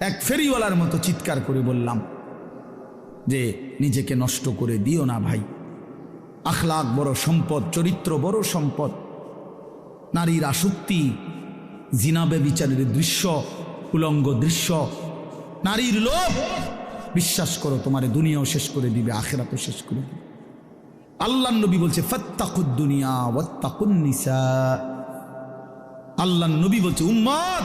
এক ফেরিওয়ালার মতো চিৎকার করে বললাম, যে নিজেকে নষ্ট করে দিও না ভাই। আখলাক বড় সম্পদ, চরিত্র বড় সম্পদ। নারীর আসক্তি জিনাবে বিচারের দৃশ্য, উলঙ্গ দৃশ্য। নারীর লোভ, বিশ্বাস করো তোমার দুনিয়াও শেষ করে দিবে, আখেরাতও শেষ করে দিবে। আল্লাহ নবী বলছে, ফত্তাকুদ দুনিয়া ওয়াত্তাকুন নিসা। আল্লাহ নবী বলছে, উম্মত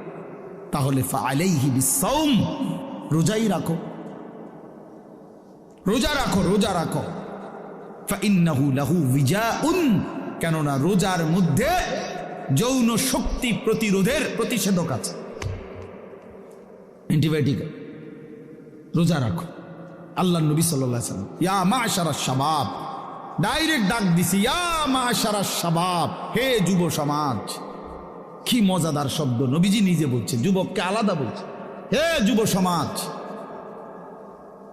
তাহলে রোজাই রাখো। রোজা রাখো রোজা রাখো। ফাইন্নাহু লাহু বিজাউন কেননা রোজার মধ্যে যৌন শক্তি প্রতিরোধের প্রতিষেধক আছে। অ্যান্টিবায়োটিক রোজা রাখো। আল্লাহ নবী সাল্লাহ সাল্লাম, ইয়া মা সারা শাবাব। ডাইরেক্ট ডাক দিছি, ইয়া মা সারা শাবাব। হে যুব সমাজ। কি মজাদার শব্দ নবীজি নিজে বলছে যুবককে আলাদা বলছে হে যুব সমাজ!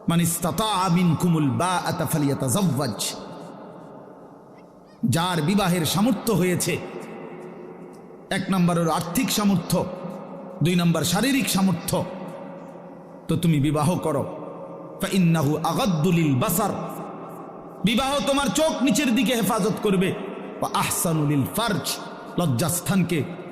মানে যার বিবাহের সামর্থ্য হয়েছে, এক নম্বরের আর্থিক সামর্থ্য, দুই নম্বর শারীরিক সামর্থ্য, তো তুমি বিবাহ করো। ইন্নাহু আগাদ্দুলিল বাসার। বিবাহ তোমার চোখ নিচের দিকে হেফাজত করবে। আহসানুলিল ফার্জ, লজ্জাস্থানকে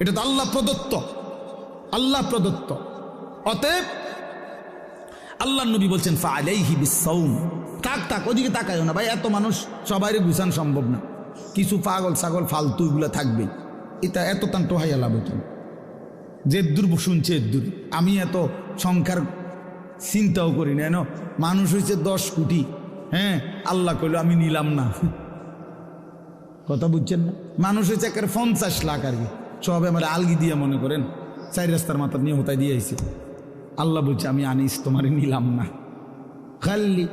এটা তো আল্লাহ প্রদত্ত। আল্লাহ প্রদত্ত। অতএব আল্লাহ নবী বলছেন তাক তাক ওদিকে তাকায় না। ভাই, এত মানুষ, সবাইরে গুছান সম্ভব না। কিছু পাগল ছাগল ফালতু এগুলো থাকবেই এটা এত তান টোহাইয়া লাভ হতো। যে দূর শুনছে দূর আমি এত সংখ্যার চিন্তাও করি না। এন, মানুষ হয়েছে দশ কোটি। হ্যাঁ আল্লাহ কইল, আমি নিলাম না। কথা বুঝছেন না? মানুষ হয়েছে একের পঞ্চাশ লাখ আর কি। সব আমার আলগি দিয়ে মনে করেন, চার রাস্তার মাথা নিয়ে হতায় দিয়ে আইছে। আল্লাহ বলছে, আমি আনিস, তোমারে নিলাম না। খাল্লি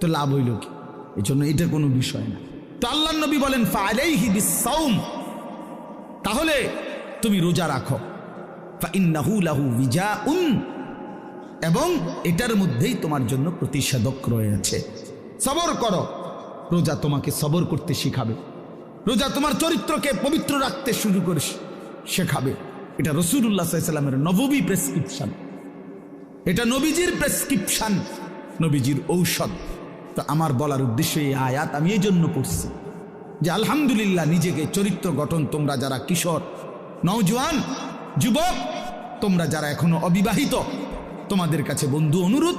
তো লাভ হইল কি? এই জন্য এটা কোনো বিষয় না। তো আল্লাহ নবী বলেন তাহলে তুমি রোজা রাখো। লাহু এবং এটার মধ্যেই তোমার জন্য প্রতিষেধক রয়েছে। সবর করো। রোজা তোমাকে সবর করতে শিখাবে। রোজা তোমার চরিত্রকে পবিত্র রাখতে শুরু শেখাবে এটা রসুল্লাহ সাল্লামের নববী প্রেসক্রিপশন। এটা নবীজির প্রেসক্রিপশন, নবীজির ঔষধ। তো আমার বলার উদ্দেশ্যে এই আয়াত আমি এই জন্য পড়ছি যে আলহামদুলিল্লাহ নিজেকে চরিত্র গঠন, তোমরা যারা কিশোর, নওজোয়ান, যুবক, তোমরা যারা এখনও অবিবাহিত, তোমাদের কাছে বন্ধু অনুরোধ,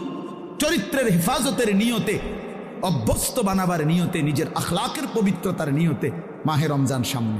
চরিত্রের হেফাজতের নিয়তে, অভ্যস্ত বানাবার নিয়তে, নিজের আখলাকের পবিত্রতার নিয়তে মাহে রমজান সামনে।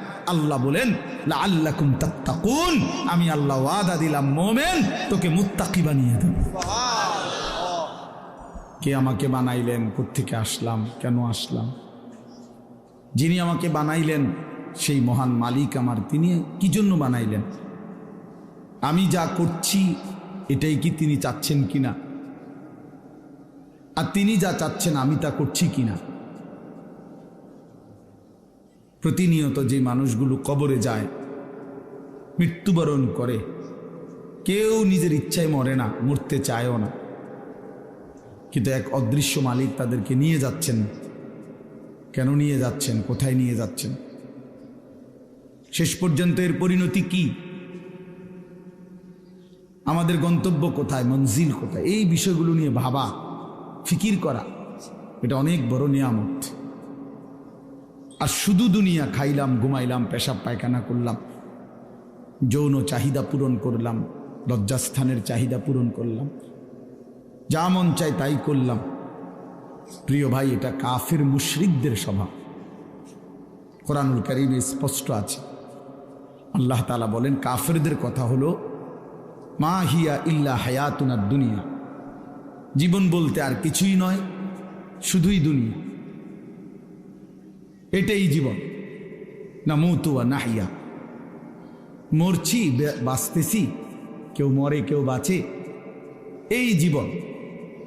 আল্লাহ বলেন আমি আল্লাহ ওয়াদা দিলাম, মোমেন, তোকে মুত্তাকি বানিয়ে দেব। কে আমাকে বানাইলেন? কোত্থেকে আসলাম? কেন আসলাম? যিনি আমাকে বানাইলেন, সেই মহান মালিক আমার, তিনি কি জন্য বানাইলেন? আমি যা করছি, এটাই কি তিনি চাচ্ছেন কিনা? আর তিনি যা চাচ্ছেন, আমি তা করছি কিনা? প্রতিনিয়ত যে মানুষগুলো কবরে যায়, মৃত্যুবরণ করে, কেউ নিজের ইচ্ছায় মরে না, মরতে চায়ও না। কিন্তু এক অদৃশ্য মালিক তাদেরকে নিয়ে যাচ্ছেন। কেন নিয়ে যাচ্ছেন? কোথায় নিয়ে যাচ্ছেন? শেষ পর্যন্ত এর পরিণতি কি? আমাদের গন্তব্য কোথায়? মঞ্জিল কোথায়? এই বিষয়গুলো নিয়ে ভাবা, ফিকির করা, এটা অনেক বড় নিয়ামত। আর শুধু দুনিয়া খাইলাম, ঘুমাইলাম, পেশাব পায়খানা করলাম, যৌন চাহিদা পূরণ করলাম, লজ্জাস্থানের চাহিদা পূরণ করলাম, যা মন চাই তাই করলাম। প্রিয় ভাই, এটা কাফের মুশরিকদের স্বভাব। কোরআনুল করিমে স্পষ্ট আছে। আল্লাহ তালা বলেন, কাফেরদের কথা হলো, মা হিয়া ইল্লা হায়াতুনার দুনিয়া জীবন বলতে আর কিছুই নয়, শুধুই দুনিয়া। এটাই জীবন। না মৌতুয়া নাহিয়া। মরছি বাঁচতেছি। কেউ মরে, কেউ বাঁচে। এই জীবন।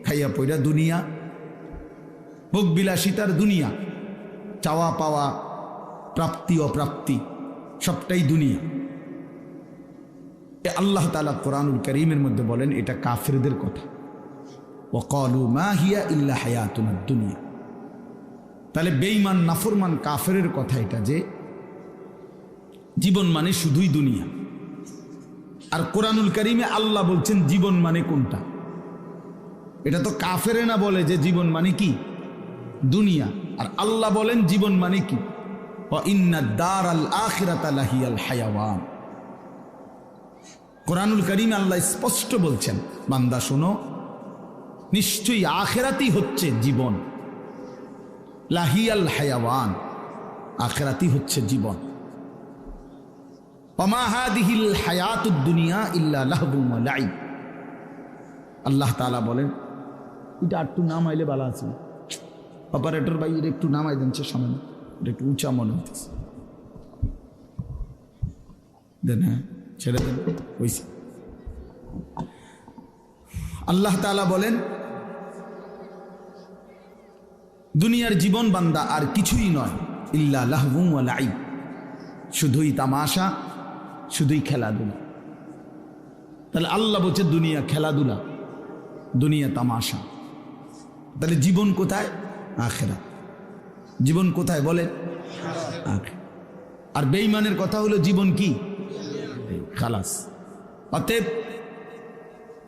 খাইয়া পইরা দুনিয়া। ভোগ বিলাসিতার দুনিয়া। চাওয়া পাওয়া, প্রাপ্তি, অপ্রাপ্তি, সবটাই দুনিয়া। এ আল্লাহ তালা কোরআনুল করিমের মধ্যে বলেন, এটা কাফেরদের কথা। ও কলু মা হিয়া ইল্লা হায়াতুনার দুনিয়া তাহলে বেইমান নাফরমান, কাফেরের কথা এটা যে জীবন মানে শুধুই দুনিয়া। আর কোরআনুল করিমে আল্লাহ বলছেন, জীবন মানে কোনটা? এটা তো কাফেরে না বলে যে জীবন মানে কি? দুনিয়া। আর আল্লাহ বলেন, জীবন মানে কি? কোরআনুল করিম আল্লাহ স্পষ্ট বলছেন, বান্দা শোনো, নিশ্চয়ই আখেরাতি হচ্ছে জীবন। লাহিয়াল হায়াওয়ান আখেরাতি হচ্ছে জীবন। অমাহাদিহিল হায়াতুদ দুনিয়া ইল্লা লাহবুম ওয়া আল্লাহ তাআলা বলেন, এটা একটু নাম আইলে ভালো আছে। অপারেটর ভাই, এটা একটু নামাই দেন, সে সামনে এটা একটু উঁচা মনে হইতেছে। দেন হ্যাঁ ছেড়ে দেন ওইসে আল্লাহ তাআলা বলেন দুনিয়ার জীবন বান্দা আর কিছুই নয়, ইল্লা লাহবুম ওয়া শুধুই তামাশা, শুধুই খেলাধুলা। তাহলে আল্লাহ বলছে, দুনিয়া খেলাধুলা, দুনিয়া তামাশা। তাহলে জীবন কোথায়? আখেরা জীবন কোথায় বলেন? আর বেঈমানের কথা হলো জীবন কি? খালাস। অতএব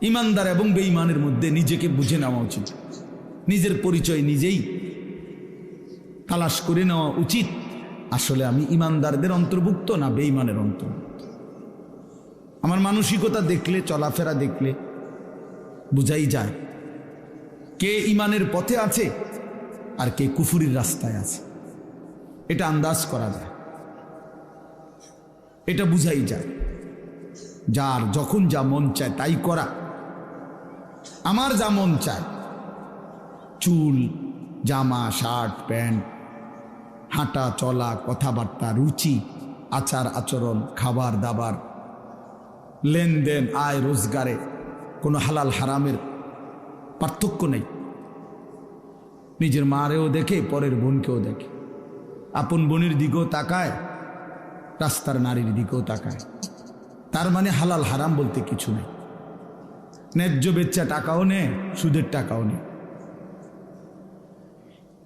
ইমানদার এবং বেইমানের মধ্যে নিজেকে বুঝে নেওয়া উচিত। নিজের পরিচয় নিজেই তালাশ করে নেওয়া উচিত। আসলে আমি ইমানদারদের অন্তর্ভুক্ত না, বেঈমানের অন্তর্ভুক্ত। আমার মানসিকতা দেখলে, চলাফেরা দেখলে বুঝাই যায় কে ইমানের পথে আছে আর কে কুফুরির রাস্তায় আছে। এটা আন্দাজ করা যায়। এটা বুঝাই যায়। যার যখন যা মন চায় তাই করা। আমার যা মন চায়। চুল, জামা, শার্ট, প্যান্ট হাঁটা, চলা, কথাবার্তা, রুচি, আচার, আচরণ, খাবার, দাবার, লেনদেন, আয়, রোজগারে কোনো হালাল, হারামের পার্থক্য নেই। নিজের মারেও দেখে, পরের বোনকেও দেখে। আপন বোনের দিকেও তাকায়, রাস্তার নারীর দিকেও তাকায়। তার মানে হালাল, হারাম বলতে কিছু নেই। ন্যায্য বেচ্চা টাকাও নে, সুদের টাকাও নে।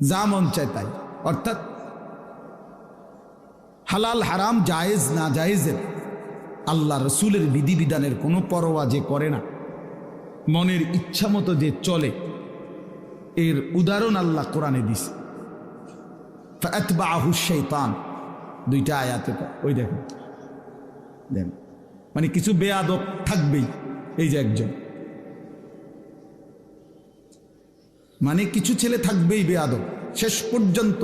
যা মন চায় তাই। অর্থাৎ হালাল, হারাম, জায়েজ, না জায়েজের। আল্লাহ রসুলের বিধিবিধানের কোনো পরোয়া যে করে না। মনের ইচ্ছা মতো যে চলে, এর উদাহরণ আল্লাহ কোরআনে দিস শৈতান। দুইটা আয়াতে ওই দেখেন দেন। মানে কিছু বেয়াদব থাকবেই এই যে একজন। মানে কিছু ছেলে থাকবেই বেয়াদব। শেষ পর্যন্ত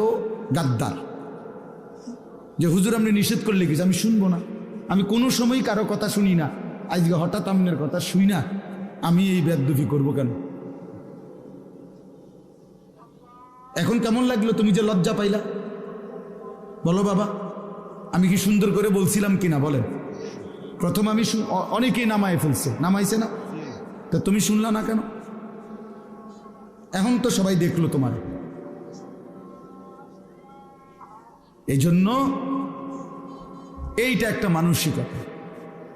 গাদ্দার। যে হুজুর আপনি নিষেধ করলে কিছু আমি শুনব না। আমি কোনো সময় কারও কথা শুনি না। আজকে হঠাৎ আপনার কথা শুই না। আমি এই বেদুফি করব কেন? এখন কেমন লাগল তুমি যে লজ্জা পাইলা? বলো বাবা, আমি কি সুন্দর করে বলছিলাম কিনা বলেন। প্রথম আমি অনেকেই নামায় ফেলছে। নামাইছে না? তা তুমি শুনলা না কেন? এখন তো সবাই দেখল তোমার। এই জন্য এইটা একটা মানসিকতা।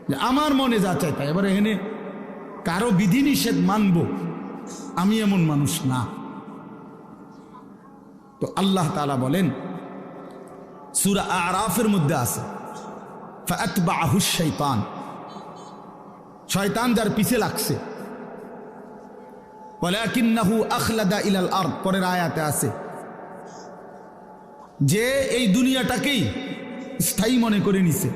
যে আমার মনে যা চাই তাই। এবার এখানে কারও বিধিনিষেধ মানব, আমি এমন মানুষ না। তো আল্লাহ তালা বলেন, সুরা আরাফের মধ্যে আছে ফাতবাহু শৈতান শয়তান যার পিছে লাগছে। ওয়ালাকিন্নাহু আখলাদা ইলাল আরদ, পরের আয়াতে আছে যে এই দুনিয়াটাকেই স্থায়ী মনে করে নিছে।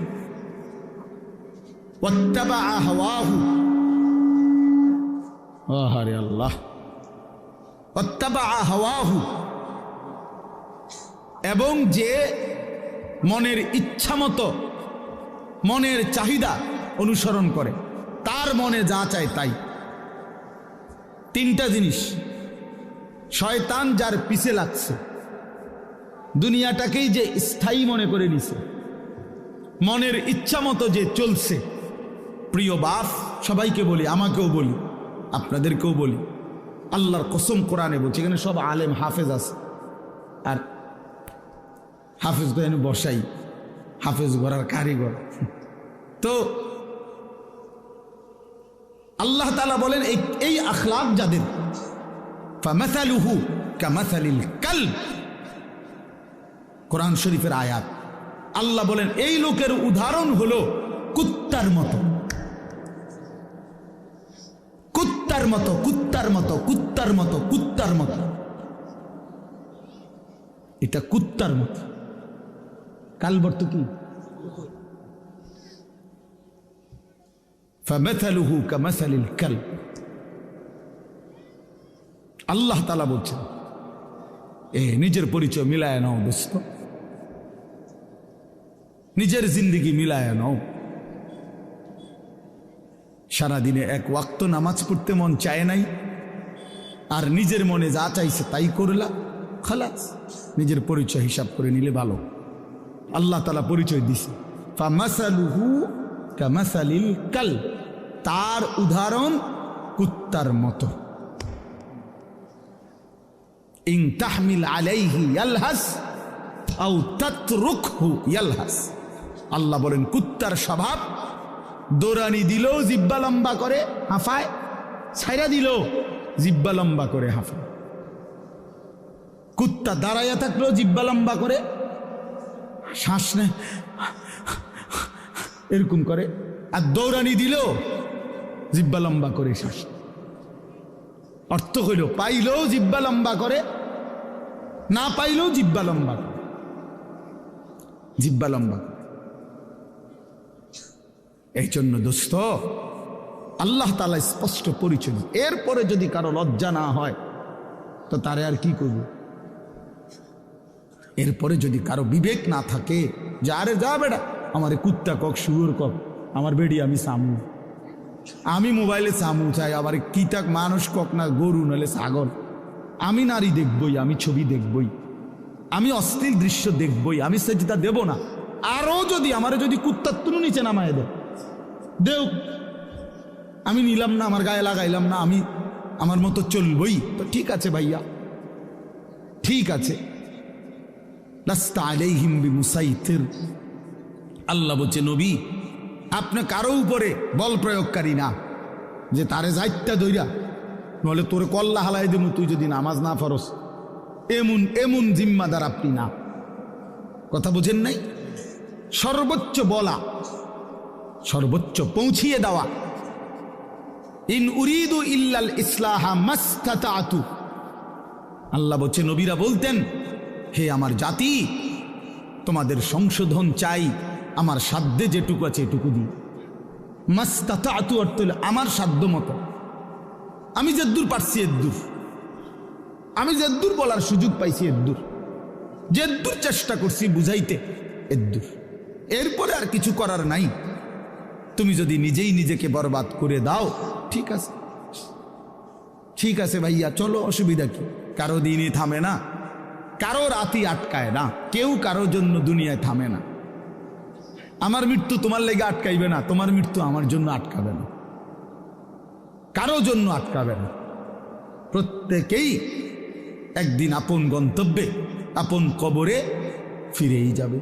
আল্লাহ। এবং যে মনের ইচ্ছা মতো, মনের চাহিদা অনুসরণ করে, তার মনে যা চায় তাই। তিনটা জিনিস, শয়তান যার পিছে লাগছে। দুনিয়াটাকেই যে স্থায়ী মনে করে নিছে। মনের ইচ্ছা মতো যে চলছে। প্রিয় বাপ, সবাইকে বলি, আমাকেও বলি, আপনাদেরকেও বলি, আল্লাহর কসম কোরআনে বলছি, এখানে সব আলেম হাফেজ আছে। আর হাফেজ এনে বসাই, হাফেজ গড়ার কারিগর। তো আল্লাহ তালা বলেন, এই এই আখলাক যাদের কালব। কোরআন শরীফের আয়াত আল্লাহ বলেন এই লোকের উদাহরণ হলো কুত্তার মতো কুত্তার মতো কুত্তার মতো কুত্তার মতো কুত্তার মতো এটা কুত্তার মতো কালবর্ত কি فمثله كمثل الكلب আল্লাহ তালা বলছেন এ নিজের পরিচয় মিলায় নাও দোস্ত নিজের জিন্দিগি মিলায় নাও। সারাদিনে এক ওয়াক্ত নামাজ পড়তে মন চায় নাই, আর নিজের মনে যা চাইছে তাই করলা। খালাস, নিজের পরিচয় হিসাব করে নিলে ভালো। আল্লাহ তালা পরিচয় দিছে। কামাসালিল কাল, তার উদাহরণ কুত্তার মতো। ইন তাহমিল আলাইহি ইয়ালহাস, আও তাতরুকহু ইয়ালহাস। আল্লাহ বলেন, কুত্তার স্বভাব। দৌড়ানি দিল, জিব্বা লম্বা করে হাফায়। ছাইরা দিল, জিব্বা লম্বা করে হাফায়। কুত্তা দাঁড়াইয়া থাকলেও জিব্বা লম্বা করে। শ্বাস এরকম করে। আর দৌড়ানি দিল, জিব্বা লম্বা করে শ্বাস অর্থ হইল পাইলেও জিব্বা লম্বা করে। না পাইলেও জিব্বা লম্বা করে। জিব্বা লম্বা করে। এই জন্য দোস্ত, আল্লাহ তালা স্পষ্ট পরিচয় এরপরে যদি কারও লজ্জা না হয়, তো তারে আর কি করব? এরপরে যদি কারও বিবেক না থাকে, যে আরে যা বেটা, আমার কুত্তা কক, শুয়োর কক, আমার বেডি আমি সামু। আমি মোবাইলে সামু চাই, আবার কিতাক মানুষ কক না, গরু নালে ছাগল। আমি নারী দেখবই, আমি ছবি দেখবই। আমি অস্থির দৃশ্য দেখবই, আমি সেজদা দেব না। আরও যদি, আমারে যদি কুত্তার তুলু নিচে নামায় দেয় দেও। আমি নিলাম না, আমার গায়ে লাগাইলাম না, আমি আমার মতো চলবই। তো ঠিক আছে ভাইয়া। ঠিক আছে। আল্লাহ বলছে, নবী, আপনি কারও উপরে বল প্রয়োগকারী না, যে তারে যাইত্যা দইরা নলে তোর কল্লা হালাই দেবো তুই যদি নামাজ না ফরস। এমন এমন জিম্মাদার আপনি না। কথা বুঝেন নাই? সর্বোচ্চ বলা সর্বোচ্চ পৌঁছিয়ে দেওয়া। ইন উরিদু ইল্লাল ইসলাহা মাস্তাতাতু। আল্লাহ বলছে, নবীরা বলতেন, হে আমার জাতি, তোমাদের সংশোধন চাই, আমার সাধ্যে যেটুকু আছে এটুকু দিই। মাস্তাতাতু অর্থ আমার সাধ্য মতো। আমি যেদ্দূর পারছি এদ্দূর। আমি যেদ্দূর বলার সুযোগ পাইছি এদ্দূর। যেদ্দূর চেষ্টা করছি বুঝাইতে, এদ্দূর। এরপরে আর কিছু করার নাই। তুমি যদি নিজেই নিজেকে বরবাদ করে দাও, ঠিক আছে। ঠিক আছে ভাইয়া, চলো, অসুবিধা কি? কারও দিনই থামে না। কারও রাতি আটকায় না। কেউ কারও জন্য দুনিয়ায় থামে না। আমার মৃত্যু তোমার লেগে আটকাইবে না, তোমার মৃত্যু আমার জন্য আটকাবে না। কারও জন্য আটকাবে না। প্রত্যেকেই একদিন আপন গন্তব্যে, আপন কবরে ফিরেই যাবে।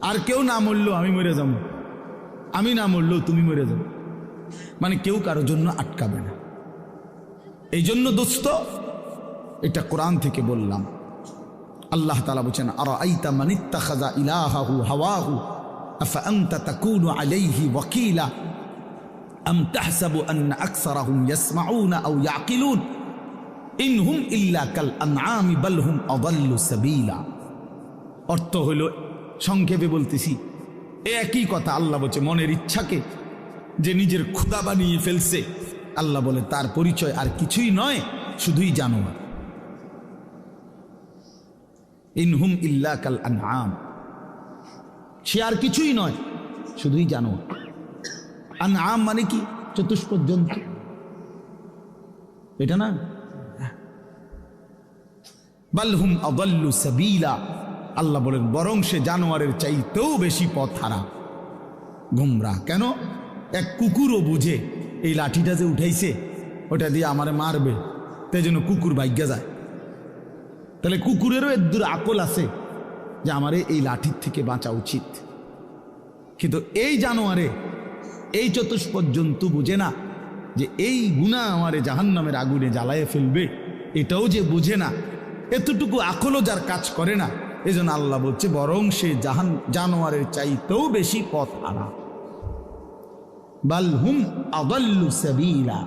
আর কেউ না মরলেও আমি মরে যাব। আমি না মরলেও তুমি মরে যাবে মানে কেউ কারোর জন্য আটকাবে না। এই জন্য দোস্ত, এটা কোরআন থেকে বললাম। আল্লাহ তালা বলছেন আর আইতা মানিত্তা খাজা ইলাহাহু হাওয়াহু আলাইহি ওয়াকিলা ইনহুম ইল্লা কাল অর্থ সংক্ষেপে বলতেছি একই কথা আল্লাহ বলছে, মনের ইচ্ছাকে যে নিজের ক্ষুদা বানিয়ে ফেলছে, আল্লাহ বলে, তার পরিচয় আর কিছুই নয়, শুধুই জানোয়ার। ইনহুম ইল্লা কাল আনআম। সে আর কিছুই নয়, শুধুই জানো আনআম মানে কি? চতুষ্পদ জন্তু। এটা না? বালহুম আদাল্লু সাবিলা। আল্লাহ বলেন, বরং সে জানোয়ারের চাইতেও বেশি পথ হারা। গুমরা, কেন? এক কুকুরও বুঝে, এই লাঠিটা যে উঠাইছে, ওটা দিয়ে আমারে মারবে তাই জন্য কুকুর ভাগ্যা যায়। তাহলে কুকুরেরও দূর আকল আছে যে আমারে এই লাঠির থেকে বাঁচা উচিত। কিন্তু এই জানোয়ারে এই চতুষ্পদ জন্তু বুঝে না যে এই গুণা আমারে জাহান্নামের আগুনে জ্বালায় ফেলবে, এটাও যে বুঝে না, এতটুকু আকলও যার কাজ করে না এজন্য আল্লাহ বলছে, বরং সে জাহান, জানোয়ারের চাইতেও বেশি পথ হারা বাল হুম আদাল্লু সাবিলা।